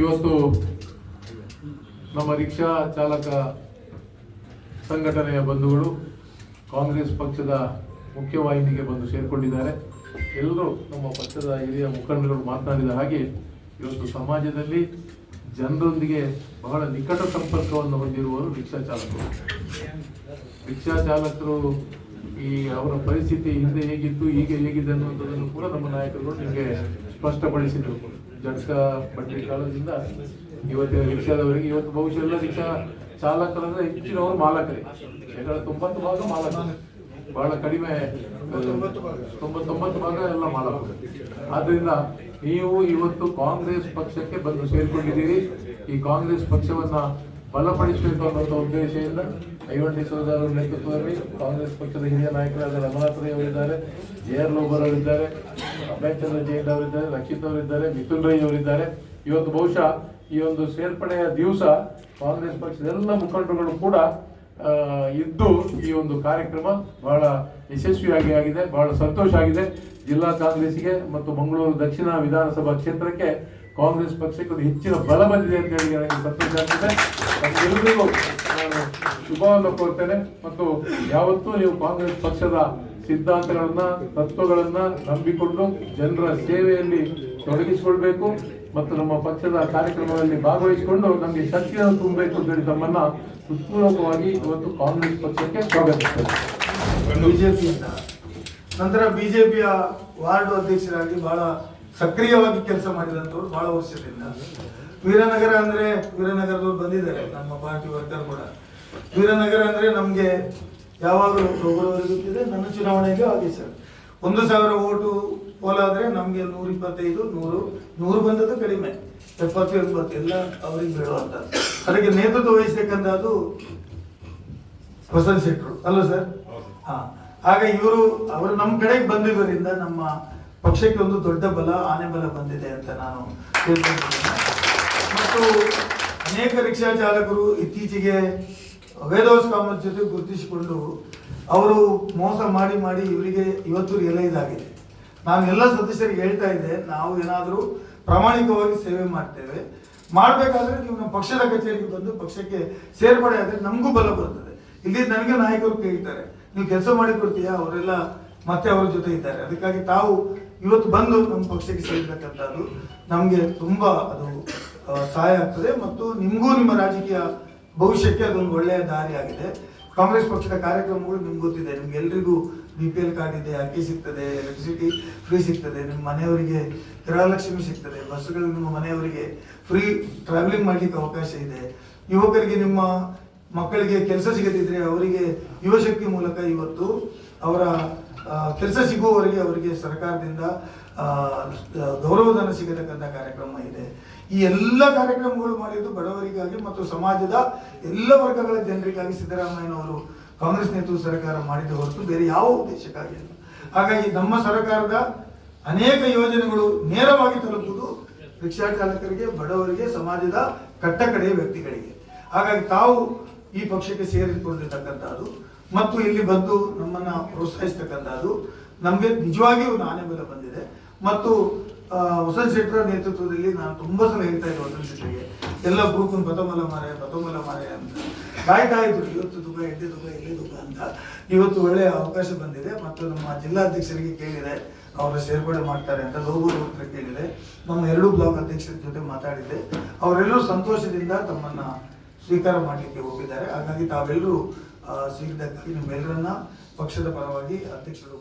ಇವತ್ತು ನಮ್ಮ ರಿಕ್ಷಾ ಚಾಲಕ ಸಂಘಟನೆಯ ಬಂಧುಗಳು ಕಾಂಗ್ರೆಸ್ ಪಕ್ಷದ ಮುಖ್ಯವಾಹಿನಿಗೆ ಬಂದು ಸೇರಿಕೊಂಡಿದ್ದಾರೆ. ಎಲ್ಲರೂ ನಮ್ಮ ಪಕ್ಷದ ಹಿರಿಯ ಮುಖಂಡರು ಮಾತನಾಡಿದ ಹಾಗೆ ಇವತ್ತು ಸಮಾಜದಲ್ಲಿ ಜನರೊಂದಿಗೆ ಬಹಳ ನಿಕಟ ಸಂಪರ್ಕವನ್ನು ಹೊಂದಿರುವವರು ರಿಕ್ಷಾ ಚಾಲಕರು. ರಿಕ್ಷಾ ಚಾಲಕರು ಈ ಅವರ ಪರಿಸ್ಥಿತಿ ಹಿಂದೆ ಹೇಗಿತ್ತು ಈಗ ಹೇಗಿದೆ ಅನ್ನುವಂಥದ್ದನ್ನು ಕೂಡ ನಮ್ಮ ನಾಯಕರುಗಳು ನಿಮಗೆ ಸ್ಪಷ್ಟಪಡಿಸಿದರು. ಜಡ್ಕ ಬಂಡಿ ಕಾಲದಿಂದ ಇವತ್ತು ರಿಕ್ಷಾದವರಿಗೆ ಇವತ್ತು ಬಹುಶಃ ಎಲ್ಲ ರಿಕ್ಷಾ ಚಾಲಕರಂದ್ರೆ ಹೆಚ್ಚಿನವರು ಮಾಲಕರೇ. ಶೇಕಡ ತೊಂಬತ್ತು ಭಾಗ ಮಾಲಕ ಬಹಳ ಕಡಿಮೆ ತೊಂಬತ್ತೊಂಬತ್ತು ಭಾಗ ಎಲ್ಲ ಮಾಲಕರು. ಆದ್ರಿಂದ ನೀವು ಇವತ್ತು ಕಾಂಗ್ರೆಸ್ ಪಕ್ಷಕ್ಕೆ ಬಂದು ಸೇರ್ಕೊಂಡಿದ್ದೀರಿ. ಈ ಕಾಂಗ್ರೆಸ್ ಪಕ್ಷವನ್ನ ಬಲಪಡಿಸಬೇಕು ಅನ್ನೋ ಉದ್ದೇಶದಿಂದ ಐವನ್ ಸೋದರ ನೇತೃತ್ವದಲ್ಲಿ ಕಾಂಗ್ರೆಸ್ ಪಕ್ಷದ ಹಿರಿಯ ನಾಯಕರಾದ ರಮನಾಥ್ ರೈ ಅವರಿದ್ದಾರೆ ಜೆ ಆರ್ ಲೋಬರ್ ಅವರಿದ್ದಾರೆ ಅಭಯಚಂದ್ರ ಜೈನ್ ಅವರಿದ್ದಾರೆ, ರಕ್ಷಿತ್ ಅವರಿದ್ದಾರೆ, ಮಿಥುನ್ ರೈ ಅವರಿದ್ದಾರೆ. ಇವತ್ತು ಬಹುಶಃ ಈ ಒಂದು ಸೇರ್ಪಡೆಯ ದಿವಸ ಕಾಂಗ್ರೆಸ್ ಪಕ್ಷದ ಎಲ್ಲ ಮುಖಂಡರುಗಳು ಕೂಡ ಇದ್ದು ಈ ಒಂದು ಕಾರ್ಯಕ್ರಮ ಬಹಳ ಯಶಸ್ವಿಯಾಗಿ ಆಗಿದೆ, ಬಹಳ ಸಂತೋಷ ಆಗಿದೆ. ಜಿಲ್ಲಾ ಕಾಂಗ್ರೆಸ್ಗೆ ಮತ್ತು ಮಂಗಳೂರು ದಕ್ಷಿಣ ವಿಧಾನಸಭಾ ಕ್ಷೇತ್ರಕ್ಕೆ ಕಾಂಗ್ರೆಸ್ ಪಕ್ಷಕ್ಕೆ ಒಂದು ಹೆಚ್ಚಿನ ಬಲ ಬಂದಿದೆ ಅಂತ ಹೇಳಿ ನನಗೆ ಸಂತೋಷ ಆಗ್ತದೆ ನಮ್ಗೆಲ್ಲರಿಗೂ ನಾನು ಶುಭವನ್ನು ಕೋರ್ತೇನೆ. ಮತ್ತು ಯಾವತ್ತೂ ನೀವು ಕಾಂಗ್ರೆಸ್ ಪಕ್ಷದ ಸಿದ್ಧಾಂತಗಳನ್ನ, ತತ್ವಗಳನ್ನ ನಂಬಿಕೊಂಡು ಜನರ ಸೇವೆಯಲ್ಲಿ ತೊಡಗಿಸಿಕೊಳ್ಬೇಕು. ಮತ್ತು ನಮ್ಮ ಪಕ್ಷದ ಕಾರ್ಯಕ್ರಮದಲ್ಲಿ ಭಾಗವಹಿಸಿಕೊಂಡು ನಮಗೆ ಶಕ್ತಿಯನ್ನು ತುಂಬಬೇಕು ಅಂತ ಹೇಳಿ ತಮ್ಮನ್ನ ಹೃತ್ಪೂರ್ವಕವಾಗಿ ಇವತ್ತು ಕಾಂಗ್ರೆಸ್ ಪಕ್ಷಕ್ಕೆ ಸ್ವಾಗತಿಸ್ತೇನೆ ಬಿಜೆಪಿಯಿಂದ. ನಂತರ ಬಿಜೆಪಿಯ ವಾರ್ಡ್ ಅಧ್ಯಕ್ಷರಾಗಿ ಬಹಳ ಸಕ್ರಿಯವಾಗಿ ಕೆಲಸ ಮಾಡಿದಂಥವ್ರು ಬಹಳ ವರ್ಷದಿಂದ. ವೀರನಗರ ಅಂದ್ರೆ ವೀರನಗರದವ್ರು ಬಂದಿದ್ದಾರೆ ನಮ್ಮ ಪಾರ್ಟಿ ವರ್ಕರ್ ಕೂಡ. ವೀರನಗರ ಅಂದ್ರೆ ನಮ್ಗೆ ಯಾವಾಗಲೂ ಒಬ್ಬರವರಿಗೆ ಗೊತ್ತಿದೆ ನನ್ನ ಚುನಾವಣೆಗೆ ಆಗಿ ಸರ್ ಒಂದು ಸಾವಿರ ಓಟು ಪೋಲಾದ್ರೆ ನಮ್ಗೆ ನೂರ ಇಪ್ಪತ್ತೈದು ನೂರು ನೂರು ಬಂದದ್ದು ಕಡಿಮೆ. ಎಪ್ಪತ್ತು ಎಪ್ಪತ್ತೆಲ್ಲ ಎಲ್ಲ ಅವ್ರಿಗೆ ಬೇಡುವಂತ. ಅದಕ್ಕೆ ನೇತೃತ್ವ ವಹಿಸ್ತಕ್ಕಂಥದ್ದು ವಸಂತ್ ಶೆಟ್ರು ಅಲ್ಲ ಸರ್? ಹಾ. ಆಗ ಇವರು ಅವರು ನಮ್ಮ ಕಡೆಗೆ ಬಂದಿದ್ದರಿಂದ ನಮ್ಮ ಪಕ್ಷಕ್ಕೆ ಒಂದು ದೊಡ್ಡ ಬಲ, ಆನೆ ಬಲ ಬಂದಿದೆ ಅಂತ ನಾನು ಮತ್ತು ಅನೇಕ ರಿಕ್ಷಾ ಚಾಲಕರು ಇತ್ತೀಚೆಗೆ ವೇದೋಸ್ ಕಾಮತ್ ಜೊತೆ ಗುರುತಿಸಿಕೊಂಡು ಅವರು ಮೋಸ ಮಾಡಿ ಮಾಡಿ ಇವರಿಗೆ ಇವತ್ತು ರಿಯಲೈಸ್ ಆಗಿದೆ. ನಾನು ಎಲ್ಲ ಸದಸ್ಯರಿಗೆ ಹೇಳ್ತಾ ಇದ್ದೆ, ನಾವು ಏನಾದರೂ ಪ್ರಾಮಾಣಿಕವಾಗಿ ಸೇವೆ ಮಾಡ್ತೇವೆ. ಮಾಡಬೇಕಾದ್ರೆ ನೀವು ನಮ್ಮ ಪಕ್ಷದ ಕಚೇರಿಗೆ ಬಂದು ಪಕ್ಷಕ್ಕೆ ಸೇರ್ಪಡೆ ಆದರೆ ನಮಗೂ ಬಲ ಬರ್ತದೆ. ಇಲ್ಲಿ ನನಗೆ ನಾಯಕರು ಕೇಳ್ತಾರೆ, ನೀವು ಕೆಲಸ ಮಾಡಿ ಕೊಡ್ತೀಯಾ ಅವರೆಲ್ಲ ಮತ್ತೆ ಅವರ ಜೊತೆ ಇದ್ದಾರೆ. ಅದಕ್ಕಾಗಿ ತಾವು ಇವತ್ತು ಬಂದು ನಮ್ಮ ಪಕ್ಷಕ್ಕೆ ಸೇರಿರ್ತಕ್ಕಂಥದ್ದು ನಮಗೆ ತುಂಬಾ ಅದು ಸಹಾಯ ಆಗ್ತದೆ ಮತ್ತು ನಿಮಗೂ ನಿಮ್ಮ ರಾಜಕೀಯ ಭವಿಷ್ಯಕ್ಕೆ ಅದೊಂದು ಒಳ್ಳೆಯ ದಾರಿ ಆಗಿದೆ. ಕಾಂಗ್ರೆಸ್ ಪಕ್ಷದ ಕಾರ್ಯಕ್ರಮಗಳು ನಿಮ್ಗೆ ಗೊತ್ತಿದೆ. ನಿಮ್ಗೆ ಎಲ್ರಿಗೂ ಬಿ ಪಿ ಎಲ್ ಕಾರ್ಡ್ ಇದೆ, ಅಕ್ಕಿ ಸಿಗ್ತದೆ ಎಲೆಕ್ಟ್ರಿಸಿಟಿ ಫ್ರೀ ಸಿಗ್ತದೆ, ನಿಮ್ಮ ಮನೆಯವರಿಗೆ ಗೃಹಲಕ್ಷ್ಮಿ ಸಿಗ್ತದೆ, ಬಸ್ಸುಗಳು ನಿಮ್ಮ ಮನೆಯವರಿಗೆ ಫ್ರೀ ಟ್ರಾವೆಲಿಂಗ್ ಮಾಡ್ಲಿಕ್ಕೆ ಅವಕಾಶ ಇದೆ. ಯುವಕರಿಗೆ ನಿಮ್ಮ ಮಕ್ಕಳಿಗೆ ಕೆಲಸ ಸಿಗದಿದ್ರೆ ಅವರಿಗೆ ಯುವಶಕ್ತಿ ಮೂಲಕ ಇವತ್ತು ಅವರ ಕೆಲಸ ಸಿಗುವವರಿಗೆ ಅವರಿಗೆ ಸರ್ಕಾರದಿಂದ ಗೌರವಧನ ಸಿಗತಕ್ಕಂಥ ಕಾರ್ಯಕ್ರಮ ಇದೆ. ಈ ಎಲ್ಲ ಕಾರ್ಯಕ್ರಮಗಳು ಮಾಡಿದ್ದು ಬಡವರಿಗಾಗಿ ಮತ್ತು ಸಮಾಜದ ಎಲ್ಲ ವರ್ಗಗಳ ಜನರಿಗಾಗಿ ಸಿದ್ದರಾಮಯ್ಯನವರು ಕಾಂಗ್ರೆಸ್ ನೇತೃತ್ವ ಸರ್ಕಾರ ಮಾಡಿದ ಹೊರತು ಬೇರೆ ಯಾವ ಉದ್ದೇಶಕ್ಕಾಗಿ ಅಲ್ಲ. ಹಾಗಾಗಿ ನಮ್ಮ ಸರ್ಕಾರದ ಅನೇಕ ಯೋಜನೆಗಳು ನೇರವಾಗಿ ತಲುಪುವುದು ರಿಕ್ಷಾ ಚಾಲಕರಿಗೆ, ಬಡವರಿಗೆ, ಸಮಾಜದ ಕಟ್ಟಕಡೆಯ ವ್ಯಕ್ತಿಗಳಿಗೆ. ಹಾಗಾಗಿ ತಾವು ಈ ಪಕ್ಷಕ್ಕೆ ಸೇರಿಕೊಂಡಿರ್ತಕ್ಕಂಥದ್ದು. ಮತ್ತು ಇಲ್ಲಿ ಬಂದು ನಮ್ಮನ್ನ ಪ್ರೋತ್ಸಾಹಿಸ್ತಕ್ಕಂಥದ್ದು ನಮಗೆ ನಿಜವಾಗಿಯೂ ಒಂದು ಆನೆ ಬೆಲೆ ಬಂದಿದೆ. ಮತ್ತು ವಸಂತ್ ಶೆಟ್ಟರ ನೇತೃತ್ವದಲ್ಲಿ ನಾನು ತುಂಬಾ ಸಲ ಹೇಳ್ತಾ ಇದ್ದೆ ಹೊಸ ಶೆಟ್ಟರಿಗೆ, ಎಲ್ಲ ಗ್ರೂಪ್ ಬತಮಲ ಮಾರೆ ಬತಮಲ ಮಾರೆ ಅಂತ. ಕಾಯ್ತಾ ಇದ್ರು, ಇವತ್ತು ದುಃಖ ಎಡ್ಡೆ ದುಃಖ, ಎಲ್ಲಿ ದುಃಖ ಅಂತ. ಇವತ್ತು ಒಳ್ಳೆಯ ಅವಕಾಶ ಬಂದಿದೆ, ಮತ್ತು ನಮ್ಮ ಜಿಲ್ಲಾಧ್ಯಕ್ಷರಿಗೆ ಕೇಳಿದೆ ಅವರ ಸೇರ್ಪಡೆ ಮಾಡ್ತಾರೆ ಅಂತ ಲೋಗೋರು ಹತ್ರ ಕೇಳಿದೆ. ನಮ್ಮ ಎರಡು ಬ್ಲಾಕ್ ಅಧ್ಯಕ್ಷರ ಜೊತೆ ಮಾತಾಡಿದ್ದೆ. ಅವರೆಲ್ಲರೂ ಸಂತೋಷದಿಂದ ತಮ್ಮನ್ನ ಸ್ವೀಕಾರ ಮಾಡಲಿಕ್ಕೆ ಹೋಗಿದ್ದಾರೆ. ಹಾಗಾಗಿ ತಾವೆಲ್ಲರೂ ಸೇರಿದ್ದಕ್ಕಾಗಿ ನಿಮ್ಮೆಲ್ಲರನ್ನ ಪಕ್ಷದ ಪರವಾಗಿ ಅಧ್ಯಕ್ಷರು